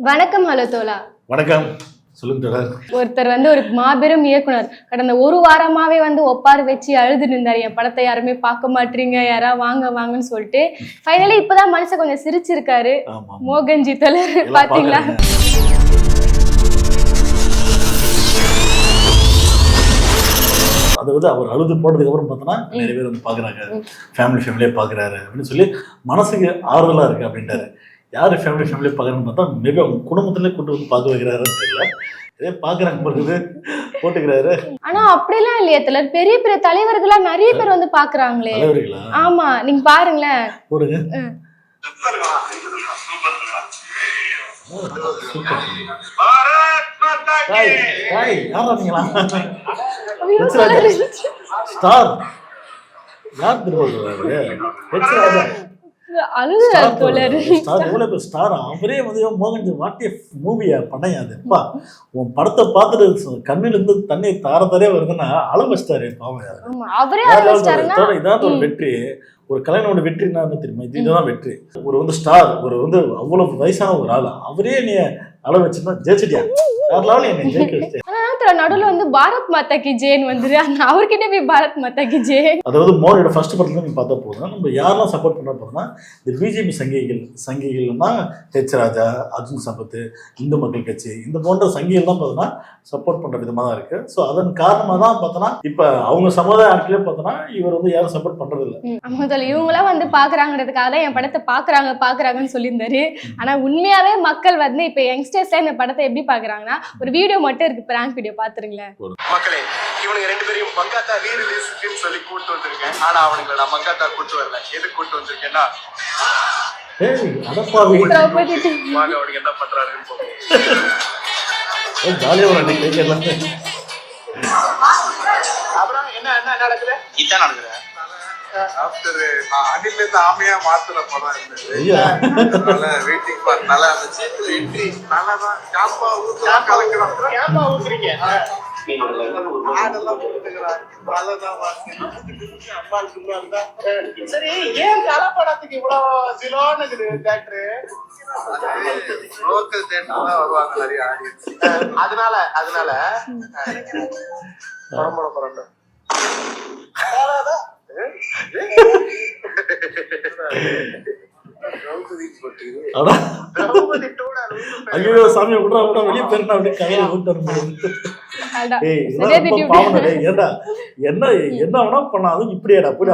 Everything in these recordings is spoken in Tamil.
வணக்கம் ஹலோ தோலா வணக்கம். சொல்லுங்க தொடர் ஒருத்தர் வந்து ஒரு மாபெரும் இயக்குனர். கடந்த ஒரு வாரமாவே வந்து ஒப்பாரி வச்சு அழுது நின்றார் என் படத்தை யாருமே பார்க்க மாட்டீங்க. யாரா வாங்க வாங்கன்னு சொல்லிட்டு. ஃபைனலி இப்பதான் மனுஷன் கொஞ்சம் சிரிச்சிருக்காரு. மோகன்ஜி தலர் எல்லாம் பாத்தீங்களா? பாக்குறீங்க. அதாவது அவர் அழுது போனதுக்கு அப்புறம் பார்த்தோன்னா நிறைய பேர் வந்து பாக்குறாங்க ஃபேமிலி ஃபேமிலியே பாக்குறாரு அப்படின்னு சொல்லி மனசுக்கு ஆறுதலா இருக்கு அப்படின்ட்டாரு யாரு ஃபேமிலி ஃபேமிலியே பாக்குறான்னு பார்த்தா மேபி அவங்க குடும்பத்திலே கொண்டு வந்து பார்க்க வைக்கிறாருன்னு தெரியல. இதே பாக்குறாங்க பொழுது போட்டுக்கிறாரு. ஆனா அப்படிலாம் இல்லையே தலர் பெரிய பெரிய தலைவர்களா நிறைய பேர் வந்து பாக்குறாங்களே. தலைவர்களா? ஆமா நீங்க பாருங்களேன். போடுங்க. ஸ்டார் யார் திரும்ப அவரே வந்து மோகன் வாட்டிய மூவியா படம் அது. உன் படத்தை பார்த்துட்டு கண்ணில இருந்து தண்ணி தார தாரே வருதுன்னா அள வச்சிட்டாரு பாவம் இதான் ஒரு. வெற்றி. ஒரு கலைஞனோட வெற்றி என்ன தெரியுமா? இது இதுதான் வெற்றி. ஒரு வந்து ஸ்டார் ஒரு வந்து அவ்வளவு வயசான ஒரு ஆள்? அவரே நீ அள வச்சுன்னா ஜெயிச்சிட்டியா? லெவலில் என்னை ஜெயிக்க ஆனா நடுவுல வந்து பாரத் மாதா கி ஜெயின் வந்துரு. அந்த அவர்கிட்ட போய் பாரத் மாதா கி ஜெய் அதாவது மோடியோட ஃபர்ஸ்ட் படத்துல நீங்க பார்த்தா போதும் நம்ம யாரெல்லாம் சப்போர்ட் பண்ண போறோம்னா இந்த பிஜேபி சங்கிகள் சங்கிகள்னா ஹெச் ராஜா அர்ஜுன் சம்பத் இந்து மக்கள் கட்சி இந்த போன்ற சங்கிகள் தான் பார்த்தோன்னா சப்போர்ட் பண்ற விதமா தான் இருக்கு. ஸோ அதன் காரணமா தான் பார்த்தோன்னா இப்ப அவங்க சமுதாய ஆட்களே பார்த்தோன்னா இவர் வந்து யாரும் சப்போர்ட் பண்றது இல்ல இவங்களாம் வந்து பாக்குறாங்கிறதுக்காக தான் என் படத்தை பாக்குறாங்க பாக்குறாங்கன்னு சொல்லியிருந்தாரு. ஆனா உண்மையாவே மக்கள் வந்து இப்ப யங்ஸ்டர்ஸ்ல இந்த படத்தை எப்படி பாக்குறாங்கன்னா ஒரு வீடியோ மட்டும் இருக்கு பிராங்க் வீடியோ பாத்துருங்களேன். மக்களே இவனுங்க ரெண்டு பேரையும் மங்காத்தா ரீ ரிலீஸ்க்குன்னு சொல்லி கூட்டு வந்திருக்கேன். ஆனா அவனுங்களை நான் மங்காத்தா கூட்டு வரல. எது கூட்டு வந்திருக்கேன்னா அவனுக்கு என்ன பண்றாருன்னு ஜாலியாக ஒரு அன்னைக்கு அப்புறம் என்ன என்ன நடக்குது? இதான் நடக்குது. ஆஃப்டர் இருந்து ஆமையா மாத்துற படம் இருந்தது. வெயிட்டிங் ஃபார் நல்லா இருந்துச்சு. என்ட்ரி நல்லா தான் காப்பா ஊத்துறா கலக்குறோம். காப்பா ஊத்துறீங்க. சரி ஏன் கலப்படத்துக்கு இவ்வளவு சிலோன்னு தேட்டரு லோக்கல் தேட்டர் தான் வருவாங்க நிறைய ஆடியன்ஸ் அதனால அதனால பரம்பரை பரம்பரை. ஐயோ சாமி விட்றா விட்றா வெளியே அப்படியே கையில விட்டு. ஏன்டா என்ன என்ன வேணா பண்ணலாம் அதுவும் இப்படியாடா போய்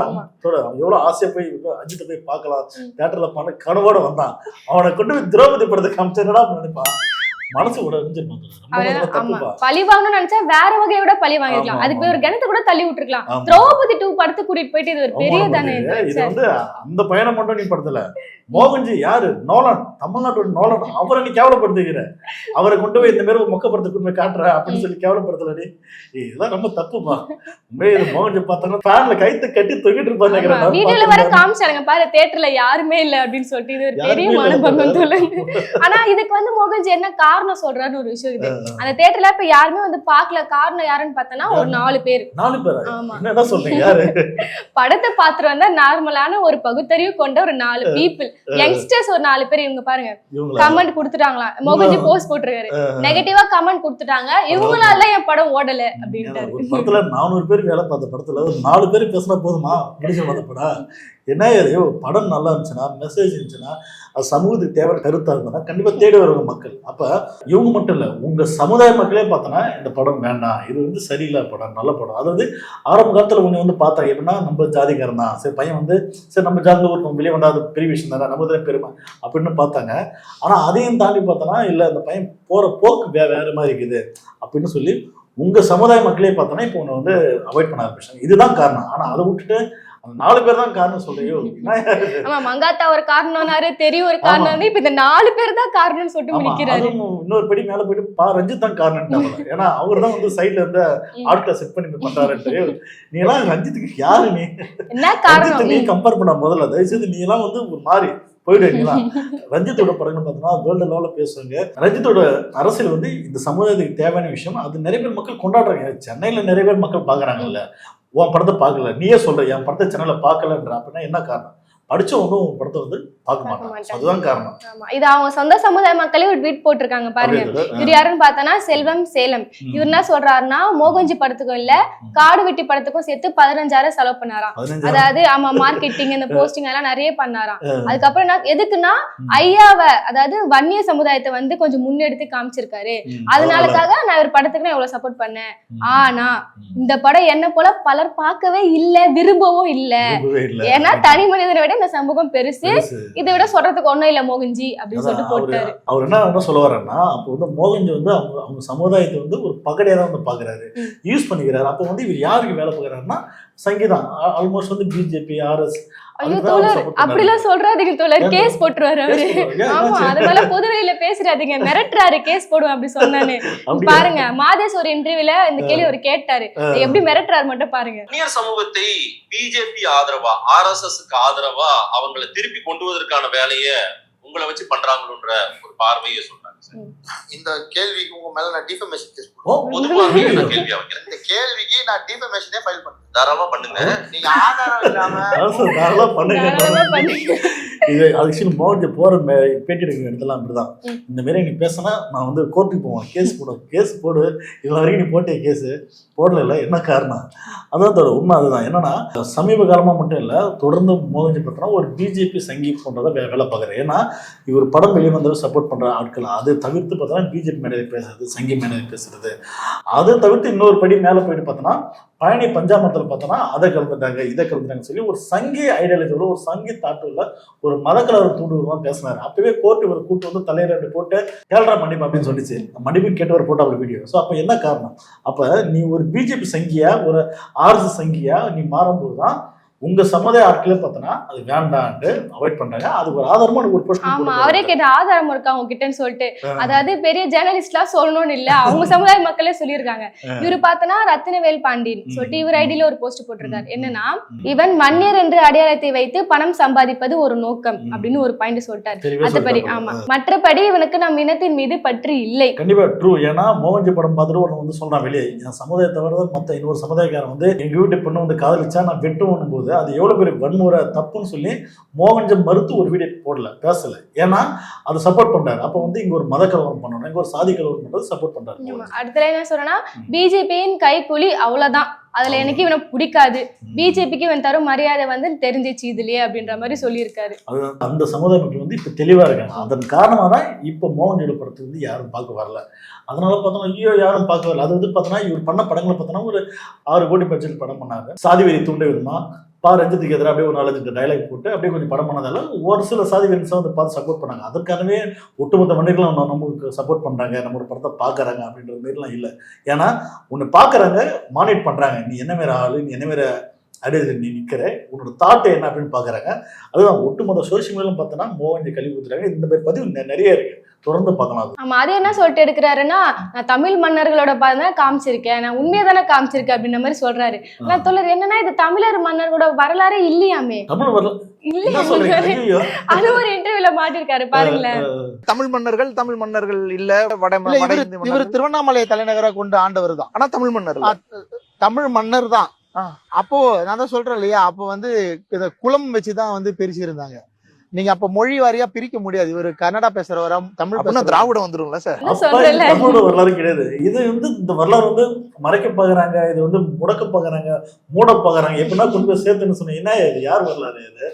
எவ்வளவு ஆசையா போய் அஜித்தை போய் பார்க்கலாம். தேட்டர்ல பண்ண கனவோட வந்தான். அவனை கொண்டு போய் திரௌபதி படத்தை காமிச்சு என்னடா நினைப்பான். மனசு பழி வாங்கணும்னு நினைச்சா வேற வகையை விட பழி வாங்கிருக்கலாம். அதுக்கு ஒரு கிணத்து கூட தள்ளி விட்டுருக்கலாம். திரௌபதி டூ படத்துக்கு கூட்டிட்டு போயிட்டு இது ஒரு பெரிய தானே. இது வந்து அந்த பயணம் மட்டும் நீ படுத்தல. மோகன்ஜி யாரு? நோலன். தமிழ்நாட்டோட நோலன். அவரை நீ கேவலப்படுத்துகிற அவரை கொண்டு போய் இந்த மாதிரி ஒரு மொக்க படத்தை கொண்டு போய் காட்டுற அப்படின்னு சொல்லி கேவலப்படுத்தல நீ. ஏய், இதெல்லாம் ரொம்ப தப்புப்பா. உண்மையே இது மோகன்ஜி பார்த்தாங்கன்னா ஃபேன்ல கைத்து கட்டி தொங்கிட்டு. நான் வீடியோல வர. காமிச்சாங்க. பாரு தியேட்டர்ல யாருமே இல்ல அப்படின்னு சொல்லிட்டு இது ஒரு பெரிய. மனபங்கம் சொல்லுங்க ஆனா இதுக்கு வந்து மோகன்ஜி என்ன காரணம் சொல்றாருன்னு ஒரு விஷயம் இது அந்த தியேட்டர்ல இப்ப யாருமே வந்து பாக்கல காரணம் யாருன்னு பார்த்தோன்னா ஒரு நாலு பேர். நாலு பேரா? ஆமா. என்னடா சொல்றீங்க யாரு? படத்தை பாத்துட்டு வந்தா நார்மலான ஒரு பகுத்தறிவு கொண்ட ஒரு நாலு பீப்புள் யங்ஸ்டர்ஸ் ஒரு நாலு பேர் இவங்க பாருங்க. கமெண்ட் கொடுத்துட்டாங்களா? மோகன்ஜி போஸ்ட் போட்டிருக்காரு. நெகட்டிவா கமெண்ட் கொடுத்துட்டாங்க. இவங்களால என் படம் ஓடல ஒரு படத்துல நானூறு பேர் வேலை பார்த்த படத்துல ஒரு நாலு பேர் பேசினா போதுமா? முடிஞ்ச படம். என்ன இது? படம் நல்லா இருந்துச்சுன்னா மெசேஜ் இருந்துச்சுன்னா அது சமூகத்துக்கு தேவை கருத்தா இருந்ததுன்னா கண்டிப்பா தேடி வருவாங்க மக்கள். அப்ப இவங்க மட்டும் இல்ல உங்க சமுதாய மக்களே பார்த்தோன்னா இந்த படம் வேண்டாம். இது வந்து சரியில்லை படம் நல்ல படம். அதாவது ஆரம்ப காலத்துல ஒண்ணு வந்து பார்த்தா எப்படின்னா நம்ம ஜாதிக்காரன் தான். சரி பையன் வந்து சரி நம்ம ஜாதியில் ஒரு வெளியே வந்தா அது பெரிய விஷயம் தானே. நம்ம தான் பெருமை அப்படின்னு பார்த்தாங்க. ஆனால் அதையும் தாண்டி பார்த்தோன்னா இல்லை அந்த பையன் போகிற போக்கு வே வேறு மாதிரி இருக்குது அப்படின்னு சொல்லி உங்கள் சமுதாய மக்களே பார்த்தோன்னா இப்போ உன்னை வந்து அவாய்ட் பண்ண ஆரம்பிச்சாங்க இதுதான் காரணம். ஆனால் அதை விட்டுட்டு நாலு பேர் தான் காரணம் சொல்றியோ? ஆமா. மங்காத்தா ஒரு காரணம்னாரு தெரியும் ஒரு காரணம் இப்ப இந்த நாலு பேர் தான் காரணம்னு சொல்லிட்டு முடிக்கிறாரு. இன்னொரு படி மேல போயிட்டு பா ரஞ்சித் தான் காரணம் ஏன்னா அவர் தான் வந்து சைடுல இருந்து. ஆட்களை செட் பண்ணி பண்றாருன்ட்டு நீ எல்லாம் ரஞ்சித்துக்கு யாரு நீ? என்ன காரணம்? நீ கம்பேர் பண்ண முதல்ல. தயவுசெய்து நீ எல்லாம் வந்து ஒரு மாதிரி போயிடு நீலாம் ரஞ்சித்தோட படங்கள் பார்த்தோம்னா வேர்ல்டு லெவலில் பேசுவாங்க. ரஞ்சித்தோட அரசியல் வந்து இந்த சமுதாயத்துக்கு தேவையான விஷயம். அது நிறைய பேர் மக்கள் கொண்டாடுறாங்க. சென்னையில நிறைய பேர் மக்கள் பார்க்கறாங்கல்ல உன் படத்தை பார்க்கல. நீயே சொல்ற என் படத்தை சேனலில் பார்க்கலன்ற அப்படின்னா என்ன காரணம்? அடிச்ச ஒன்றும் உங்க படத்தை வந்து பார்க்க மாட்டாங்க. அதுதான் காரணம். ஆமா. இது அவங்க சொந்த சமுதாய மக்களே ஒரு ட்வீட் போட்டிருக்காங்க பாருங்க. இவர் யாருன்னு பார்த்தோன்னா செல்வம் சேலம். இவர் என்ன சொல்றாருன்னா மோகஞ்சி படத்துக்கும் இல்ல காடு வெட்டி படத்துக்கும் சேர்த்து பதினஞ்சாயிரம் செலவு பண்ணாராம். அதாவது ஆமா மார்க்கெட்டிங் இந்த போஸ்டிங் எல்லாம் நிறைய பண்ணாராம். அதுக்கப்புறம் என்ன எதுக்குன்னா. ஐயாவை அதாவது வன்னிய சமுதாயத்தை வந்து கொஞ்சம் முன்னெடுத்து காமிச்சிருக்காரு. அதனாலக்காக நான் இவர் படத்துக்கு நான் இவ்வளவு சப்போர்ட் பண்ணேன். ஆனா. இந்த படம் என்ன போல பலர் பார்க்கவே இல்ல விரும்பவும் இல்ல. விரும்பவே இல்ல. ஏன்னா தனி மனிதனை விட இந்த சமூகம் பெருசு. இதை விட சொல்றதுக்கு ஒண்ணும் இல்ல மோகன்ஜி அப்படின்னு சொல்லிட்டு போட்டாரு அவர் என்ன என்ன சொல்ல வர்றாருன்னா அப்போ வந்து மோகன்ஜி வந்து அவங்க அவங்க சமுதாயத்தை வந்து ஒரு பகடையா தான் வந்து பாக்குறாரு ம். யூஸ் பண்ணிக்கிறாரு அப்போ வந்து இவர் யாருக்கு வேலை பார்க்கறாருன்னா சங்கீதம் ஆல்மோஸ்ட் வந்து பிஜேபி ஆர்எஸ் ஐயோ தோழர் அப்படிலாம் சொல்றாதீங்க தோழர் கேஸ் போட்டுருவாரு அவரு. ஆமா அது மேல பொதுவெளியில பேசுறாதீங்க மிரட்டுறாரு கேஸ் போடுவேன் அப்படி சொன்னானு. பாருங்க மாதேஷ் ஒரு இன்டர்வியூல இந்த கேள்வி அவர் கேட்டாரு. எப்படி மிரட்டுறாரு மட்டும் பாருங்க. வன்னியர் சமூகத்தை பிஜேபி ஆதரவா ஆர்எஸ்எஸ்க்கு ஆதரவா அவங்கள திருப்பி கொண்டு வருவதற்கான வேலையை உங்களை வச்சு பண்றாங்களோன்ற ஒரு பார்வையை சொல்றாங்க. இந்த கேள்விக்கு உங்க மேல நான் டிஃபமேஷன் கேஸ் வைக்கிறேன். இந்த கேள்விக்கு நான் டிஃபமேஷனே ஃபைல் பண்றேன் தாராளமா பண்ணுங்க. நீங்க ஆதாரம் இல்லாம தாராளமா பண்ணுங்க. இது ஆக்சுவலி மோகன்ஜி போற பேட்டி எடுக்கிற இடத்துல அப்படிதான். இந்த மாதிரி நீ பேசினா நான் வந்து கோர்ட்டுக்கு போவேன். கேஸ் போடு கேஸ் போடு. இது வரைக்கும் நீ போட்டே கேஸ் போடல இல்ல என்ன காரணம்? அதான் தோட உண்மை அதுதான். என்னன்னா சமீப காலமா மட்டும் இல்ல தொடர்ந்து மோகன்ஜி பார்த்தோன்னா ஒரு பிஜேபி சங்கி போன்றதை வேலை பார்க்குறாரு. ஏன்னா இவர் படம் வெளியே வந்தவர் சப்போர்ட் பண்ற ஆட்கள். அதை தவிர்த்து பார்த்தோன்னா பிஜேபி மேலே பேசுறது சங்கி மேலே பேசுறது. அதை தவிர்த்து இன்னொரு படி மேலே போயிட்டு பார்த்தோன்னா பழனி பஞ்சாமத்தில் பார்த்தோன்னா அதை கலந்துட்டாங்க இதை கலந்துட்டாங்க சொல்லி ஒரு சங்கி ஐடியாலஜியோட ஒரு சங்கி தாட்டுல ஒரு மதக்கலவர் தூண்டுதான் பேசினாரு. அப்பவே கோர்ட் இவர் கூட்டு வந்து தலையில அப்படி போட்டு கேள்றா மன்னிப்பு அப்படின்னு சொல்லிச்சு. மன்னிப்பு கேட்டவர் போட்ட அப்படி வீடியோ ஸோ அப்போ என்ன காரணம்? அப்போ நீ ஒரு பிஜேபி சங்கியா ஒரு ஆர்எஸ் சங்கியா நீ மாறும்போது தான் உங்க சமுதாய ஆட்களே பார்த்தோன்னா அது வேண்டான்ட்டு அவாய்ட் பண்றாங்க. அதுக்கு ஒரு ஆதாரமா ஒரு போஸ்ட் ஆமா அவரே கேட்ட ஆதாரம் இருக்கா அவங்க கிட்டன்னு சொல்லிட்டு அதாவது பெரிய ஜேர்னலிஸ்ட்லாம் சொல்லணும்னு இல்ல. அவங்க சமுதாய மக்களே சொல்லியிருக்காங்க. இவரு பார்த்தனா ரத்தினவேல் பாண்டியன். சொல்லிட்டு இவர் ஐடியில ஒரு போஸ்ட் போட்டிருக்காரு. என்னன்னா. இவன் மன்னியர் என்று அடையாளத்தை வைத்து பணம் சம்பாதிப்பது ஒரு நோக்கம். அப்படின்னு ஒரு பாயிண்ட் சொல்லிட்டாரு. மற்றபடி. ஆமா. மற்றபடி இவனுக்கு நம் இனத்தின் மீது பற்று இல்லை. கண்டிப்பா ட்ரூ ஏன்னா மோகன்ஜி படம் பார்த்துட்டு ஒன்று வந்து சொல்றான் வெளியே என் சமுதாயத்தை தவிர மற்ற இன்னொரு சமுதாயக்காரன் வந்து எங்க வீட்டு பொண்ணு வந்து காதலிச்சா நான் வெட்டுவோம் போது அது எவ்வளவு பெரிய வன்முறை தப்புன்னு சொல்லி மோகன்ஜி மறுத்து ஒரு வீடியோ போடல பேசல. ஏன்னா அதை சப்போர்ட் பண்றாரு. அப்போ வந்து இங்க ஒரு மத கலவரம் பண்ணணும் இங்க ஒரு சாதி கலவரம் பண்றது சப்போர்ட். மோகன்ஜி. அடுத்தது என்ன சொல்றேன்னா பிஜேபியின் கைக்கூலி அவ்வளவுதான். அதுல எனக்கு இவனை பிடிக்காது. பிஜேபிக்கு இவன் தரும் மரியாதை வந்து தெரிஞ்சிச்சு இதுலயே அப்படின்ற மாதிரி சொல்லியிருக்காரு. அது அந்த சமுதாய மக்கள் வந்து இப்போ தெளிவாக இருக்காங்க. அதன் காரணமாக தான் இப்போ மோகன்ஜியோட படத்தை வந்து யாரும் பார்க்க வரல. அதனால பார்த்தோம்னா ஐயோ யாரும் பார்க்க வரல. அது வந்து பார்த்தோன்னா இவர் பண்ண படங்களை பார்த்தோன்னா ஒரு ஆறு கோடி பட்ஜெட் படம் பண்ணாங்க சாதி வெறி தூண்ட விதமா பா ரஞ்சித்துக்கு எதிராக அப்படியே ஒரு நாலஞ்சு டைலாக் போட்டு அப்படியே கொஞ்சம் படம் பண்ணதால ஒரு சில சாதி வெறின்ஸை வந்து பார்த்து சப்போர்ட் பண்ணாங்க. அதற்காகவே ஒட்டுமொத்த மனிதர்களும் நமக்கு சப்போர்ட் பண்ணுறாங்க நம்மளோட படத்தை பார்க்குறாங்க அப்படின்ற மாரிலாம் இல்லை. ஏன்னா ஒன்று பார்க்குறாங்க மானிட் பண்ணுறாங்க நீ என்ன மாரி ஆளு? நீ என்ன மாரி அடியில் நீ நிற்கிற உன்னோட தாட் என்ன அப்படின்னு பார்க்குறாங்க அதுதான் ஒட்டுமொத்த சோசியல் மீடியாலும் பார்த்தோன்னா மோகன்ஜி கல்வி ஊத்துறாங்க இந்த மாதிரி பதிவு நிறைய இருக்கு. தொடர்ந்து பார்க்கலாம் அது. ஆமா அது என்ன சொல்லிட்டு எடுக்கிறாருன்னா நான் தமிழ் மன்னர்களோட தான் காமிச்சிருக்கேன். நான் உண்மையை தானே காமிச்சிருக்கேன் அப்படின்ற மாதிரி சொல்றாரு. நான் சொல்லுறது என்னன்னா இது தமிழர் மன்னர்களோட வரலாறே இல்லையாமே. தமிழ் வரல. என்ன சொல்றீங்க? இல்லையா ஐயோ அது ஒரு இன்டர்வியூல மாட்டிருக்காரு பாருங்களேன். தமிழ் மன்னர்கள் தமிழ் மன்னர்கள் இல்ல வட இவர். திருவண்ணாமலை தலைநகரா கொண்டு ஆண்டவர் தான். ஆனா தமிழ் மன்னர் தமிழ் மன்னர் தான். அப்போ நான் தான் சொல்றேன் இல்லையா? அப்போ வந்து இந்த குலம் வச்சுதான் வந்து பிரிச்சிருந்தாங்க. நீங்க அப்ப மொழி வாரியா பிரிக்க முடியாது. இவர் கன்னடா பேசுறவரா தமிழ் பேசுறவரா? திராவிடம் வந்துரும்ல சார்? தமிழோட வரலாறு கிடையாது. இது வந்து இந்த வரலாறு வந்து மறைக்க பாக்குறாங்க இது வந்து முடக்க பாக்குறாங்க மூட பாக்குறாங்க எப்படின்னா கொண்டு போய் சேர்த்துன்னு சொன்னீங்க என்ன இது யார் வரலாறு இது?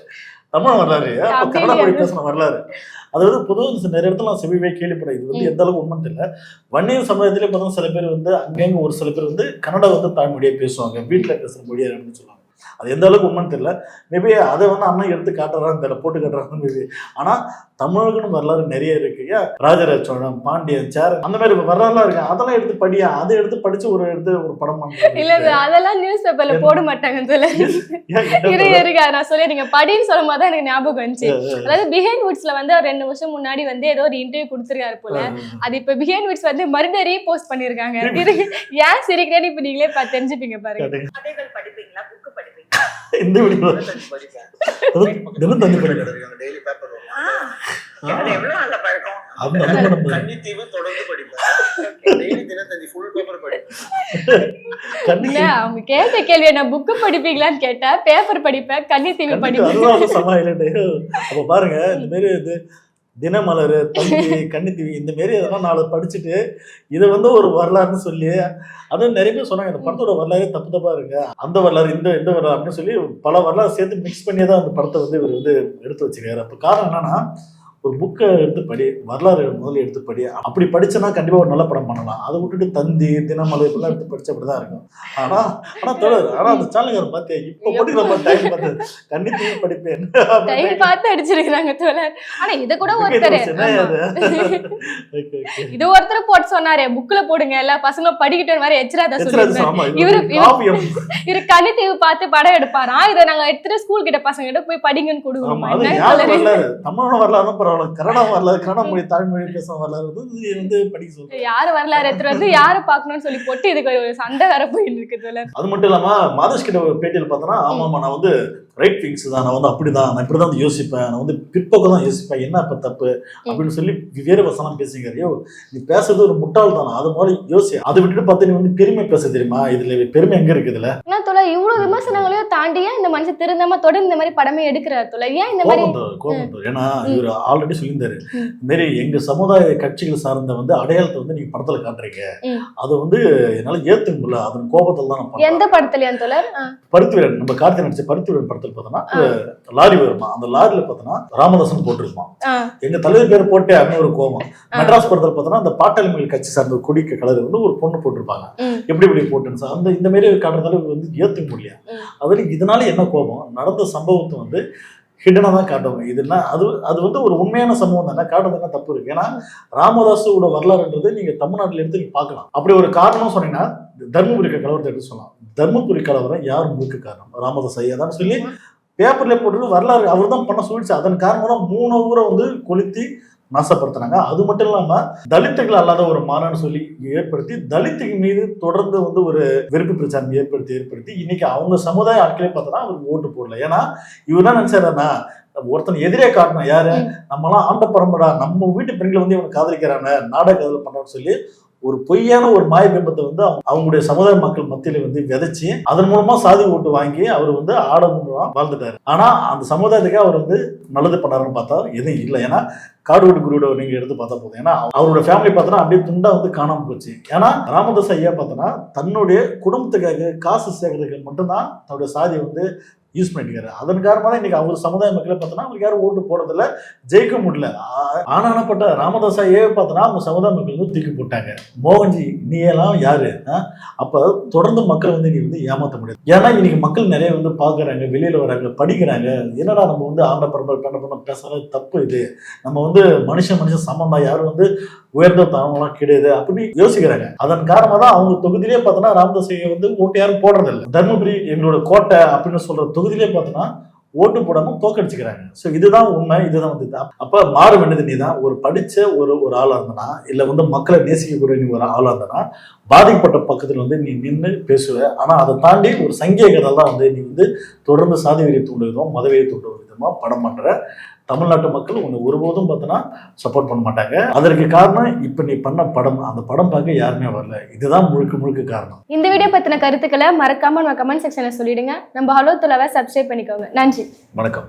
தமிழ் வரலாறு. அப்ப கன்னடா மொழி? பேசின வரலாறு. அது வந்து பொதுவாக நிறைய இடத்துல நான் செவிவே கேள்விப்பட இது வந்து எந்த அளவுக்கு உண்மை தெரியல. வன்னியர் சமுதாயத்திலே பார்த்தா சில பேர் வந்து அங்கங்க ஒரு சில பேர் வந்து கன்னடா வந்து தாய்மொழியை பேசுவாங்க. வீட்டில் பேசுற மொழியா அப்படின்னு சொல்லுவாங்க. அது எந்த அளவுக்கு உண்மைன்னு தெரியல. மேபி அதை வந்து அண்ணன் எடுத்து காட்டுறான்னு தெரியல போட்டு காட்டுறான்னு மேபி ஆனா தமிழுக்குன்னு வரலாறு நிறைய இருக்கு ஏன் ராஜராஜ சோழன் பாண்டியன் சேர அந்த மாதிரி வரலாறுலாம் இருக்கு? அதெல்லாம் எடுத்து படியா? அதை எடுத்து படிச்சு ஒரு எடுத்து ஒரு படம். இல்ல அதெல்லாம் நியூஸ் பேப்பர்ல போட மாட்டாங்க சொல்ல ஏன் கேட்டா இரு இருங்க நான் சொல்லி நீங்க படின்னு சொல்லும் போது எனக்கு ஞாபகம் வந்துச்சு. அதாவது பிஹைண்ட் வுட்ஸ்ல வந்து அவர் ரெண்டு வருஷம் முன்னாடி வந்து ஏதோ ஒரு இன்டர்வியூ கொடுத்துருக்காரு போல. அது இப்ப பிஹைண்ட் வுட்ஸ் வந்து மறுபடியும் ரீபோஸ்ட் பண்ணிருக்காங்க. ஏன் சிரிக்கிறேன்னு இப்ப நீங்களே தெரிஞ்சுப்பீங்க பாருங்க. வீடியோ தினம் கன்னித்தீவு படிப்பேன் டெய்லி பேப்பர் அவங்க கேட்ட கேள்வி நான் புக்கு படிப்பீங்களான்னு கேட்டா பேப்பர் படிப்பேன் கன்னி தீவி கண்டிப்பா படிப்பேன். பாருங்க இந்த மாதிரி இது தினமலர் தந்தி கன்னித்தீவி இந்த மாரி அதெல்லாம் நாலு படிச்சுட்டு இதை வந்து ஒரு வரலாறுன்னு சொல்லி அதுவும் நிறைய பேர் சொன்னாங்க இந்த படத்தோட வரலாறு தப்பு தப்பா இருக்கு. அந்த வரலாறு இந்த இந்த வரலாறு அப்படின்னு சொல்லி பல வரலாறு சேர்த்து மிக்ஸ் பண்ணி தான் அந்த படத்தை வந்து இவர் வந்து எடுத்து வச்சிருக்காரு. அப்ப காரணம் என்னன்னா ஒரு புக்கை எடுத்து படி வரலாறு முதல்ல எடுத்து படி. அப்படி படிச்சனா கண்டிப்பா ஒரு நல்ல படம் பண்ணலாம். அதை விட்டுட்டு தந்தி தினமலர் இப்படிலாம் எடுத்து படிச்சா அப்படிதான் இருக்கும். ஆனா ஆனா தொடர் ஆனா அந்த சேனல்காரன் பார்த்தேன் இப்ப போட்டு நம்ம டைம் பார்த்து கன்னித்தீவி படிப்பேன்? டைம் பார்த்து அடிச்சிருக்காங்க தோழர் ஆனா இத கூட ஒருத்தர். இது. ஒருத்தர் போட்டு சொன்னாரே புக்ல போடுங்க எல்லா பசங்களும் படிக்கிட்டு மாதிரி எச்சராத சொல்லிருந்தாரு இவரு- இவரு- காவியம். இவரு கன்னி தீவு பார்த்து படம் எடுப்பாராம் இதை நாங்க எடுத்துட்டு ஸ்கூல் கிட்ட பசங்க கிட்ட போய் படிங்கன்னு யாரு தோழர் வரலாறு? வரலாறு பரவாயில்ல கன்னடா வரலாறு கன்னட மொழி தமிழ் மொழி பேச வரலாறு வந்து வந்து படிக்க சொல்றேன். யாரு வரலாறு எடுத்துட்டு வந்து யாரு பாக்கணும்னு சொல்லி போட்டு இதுக்கு ஒரு சண்டை வேற போயிட்டு இருக்கு தோழர். அது மட்டும் இல்லாம மாதேஷ் கிட்ட ஒரு பேட்டியில் பார்த்தோன்னா ஆமா நான் வந்து ரைட் விங்ஸ் தான். நான் வந்து அப்படிதான். நான் இப்படிதான் வந்து யோசிப்பேன். நான் வந்து பிற்போக்கம் தான் யோசிப்பேன். என்ன இப்ப தப்பு? அப்படின்னு சொல்லி வேறு வசனம் பேசுங்க. ஐயோ நீ பேசுறது ஒரு முட்டாள் தானே? அது மாதிரி யோசி அதை விட்டுட்டு பார்த்து நீ வந்து பெருமை பேச தெரியுமா? இதுல பெருமை எங்க இருக்குதுல என்ன தோழர் இவ்வளவு விமர்சனங்களையும் தாண்டி ஏன் இந்த மனுஷன் திருந்தாம தொடர்ந்து இந்த மாதிரி படமே எடுக்கிறார் தோழர் ஏன் இந்த மாதிரி கோபம். ஏன்னா இவர் ஆல்ரெடி சொல்லியிருந்தாரு. இந்த மாதிரி எங்க சமுதாய கட்சிகள் சார்ந்த வந்து அடையாளத்தை வந்து நீங்க படத்துல காட்டுறீங்க. அது வந்து என்னால ஏத்துக்க முடியல. அதன் கோபத்தில் தான் நான். எந்த படத்துலயா ஆ, பருத்திவீரன் நம்ம கார்த்திகை நடிச்ச பருத்திவீரன் படத்தில் பார்த்தோன்னா லாரி வருமா? அந்த லாரியில பார்த்தோன்னா ராமதாசன் போட்டிருப்பான் எங்க தலைவர் பேர் போட்டே அப்படின்னு ஒரு கோபம். மெட்ராஸ் படத்தில் பார்த்தோன்னா அந்த பாட்டாளி மக்கள் கட்சி சார்ந்த கொடிக்க கலர் வந்து ஒரு பொண்ணு போட்டிருப்பாங்க. எப்படி இப்படி போட்டுன்னு சார் அந்த இந்த மாதிரி காட்டுறதால வந்து ஏத்துக்க முடியல. ம். அதுல இதனால என்ன கோபம்? நடந்த சம்பவத்தை வந்து ஹிடனாக தான் காட்டுவாங்க. இதெல்லாம் அது அது வந்து ஒரு உண்மையான சம்பவம் தானே? காட்டுறது என்ன தப்பு இருக்கு. ஏன்னா ராமதாஸோட வரலாறுன்றது நீங்க தமிழ்நாட்டில் எடுத்து நீங்க பார்க்கலாம். அப்படி ஒரு காரணம் சொன்னீங்கன்னா தர்மபுரி கலவரத்தை எடுத்து சொல்லலாம். தர்மபுரி கலவரம் யார் முழுக்க காரணம்? ராமதாஸ் ஐயா தான் சொல்லி பேப்பர்ல போட்டு வரலாறு அவர் தான் பண்ண சொல்லிடுச்சு அதன் காரணமாக தான் மூணு ஊரை வந்து கொளுத்தி நாசப்படுத்தினாங்க அது மட்டும் இல்லாம தலித்துகள் அல்லாத ஒரு மாநாடு சொல்லி ஏற்படுத்தி தலித்துக்கு மீது தொடர்ந்து வந்து ஒரு வெறுப்பு பிரச்சாரம் ஏற்படுத்தி ஏற்படுத்தி இன்னைக்கு அவங்க சமுதாய ஆட்களே பார்த்தோன்னா அவருக்கு ஓட்டு போடல. ஏன்னா இவர் என்ன நினைச்சாருன்னா ஒருத்தன் எதிரே காட்டணும் யாரு? நம்மலாம் ஆண்ட பரம்பரா நம்ம வீட்டு பெண்களை வந்து இவனை காதலிக்கிறாங்க நாடக காதல் பண்றான்னு சொல்லி ஒரு பொய்யான ஒரு மாயபிம்பத்தை வந்து அவங்களுடைய சமுதாய மக்கள் மத்தியில வந்து விதைச்சு அதன் மூலமா சாதி ஓட்டு வாங்கி அவர் வந்து ஆடம்பரமா வாழ்ந்துட்டாரு. ஆனா அந்த சமுதாயத்துக்கு அவர் வந்து நல்லது பண்ணாருன்னு பார்த்தா எதுவும் இல்லை. ஏன்னா காடுவெடு குருவோட நீங்க எடுத்து பார்த்தா போதும். ஏன்னா அவரோட ஃபேமிலி பார்த்தோன்னா அப்படியே துண்டா வந்து காணாம போச்சு. ஏன்னா ராமதாஸ் ஐயா பார்த்தோன்னா தன்னுடைய குடும்பத்துக்காக காசு சேர்க்கறதுக்கு மட்டும்தான் தன்னுடைய சாதியை வந்து யூஸ் பண்ணிட்டு அதன் காரணமாக தான் இன்னைக்கு அவங்க சமுதாய மக்களை பார்த்தோன்னா அவங்களுக்கு யாரும் ஓட்டு போடுறதில்ல ஜெயிக்க முடியல. ஆனானப்பட்ட ராமதாசாயே பார்த்தோன்னா அவங்க சமுதாய மக்கள் வந்து தூக்கி போட்டாங்க. மோகன்ஜி நீ எல்லாம் யாரு அப்போ தொடர்ந்து மக்கள் வந்து நீ வந்து ஏமாற்ற முடியாது. ஏன்னா இன்னைக்கு மக்கள் நிறைய வந்து பார்க்குறாங்க வெளியில் வராங்க படிக்கிறாங்க. என்னடா நம்ம வந்து ஆண்ட பரம்பரை பெண்ண பரம்பரை பேசுறது தப்பு இது. நம்ம வந்து மனுஷன் மனுஷன் சமம் தான். யாரும் வந்து உயர்ந்த தாவங்களாம் கிடையாது அப்படின்னு யோசிக்கிறாங்க. அதன் காரணமாக தான் அவங்க தொகுதியிலே பார்த்தோன்னா ராமதாஸ் வந்து ஓட்டு யாரும் போடுறதில்ல. தர்மபுரி எங்களோட கோட்டை அப்படின்னு சொல்ற தொகுதியிலே பார்த்தோன்னா ஓட்டு போடாம தோக்கடிச்சுக்கிறாங்க. ஸோ இதுதான் உண்மை இதுதான் வந்து அப்ப மாற வேண்டியது நீ தான்? ஒரு படிச்ச ஒரு ஒரு ஆளா இருந்தனா இல்ல வந்து மக்களை நேசிக்கக்கூடிய நீ ஒரு ஆளா இருந்தனா பாதிக்கப்பட்ட பக்கத்துல வந்து நீ நின்று பேசுவ. ஆனா அதை தாண்டி ஒரு சங்கிய தான் வந்து நீ வந்து தொடர்ந்து சாதி வெறியை தூண்டு விதம் மதவெறி தூண்டு விதமா படம் பண்ற தமிழ்நாட்டு மக்கள் உன்னை ஒருபோதும் பார்த்தோன்னா சப்போர்ட் பண்ண மாட்டாங்க. அதற்கு காரணம் இப்ப நீ பண்ண படம். அந்த படம் பார்க்க யாருமே வரல. இதுதான் முழுக்க முழுக்க காரணம். இந்த வீடியோ பத்தின கருத்துக்களை மறக்காம நம்ம கமெண்ட் செக்ஷன்ல சொல்லிடுங்க. நம்ம ஹலோ துளவை சப்ஸ்கிரைப் பண்ணிக்கோங்க. நன்றி. வணக்கம்.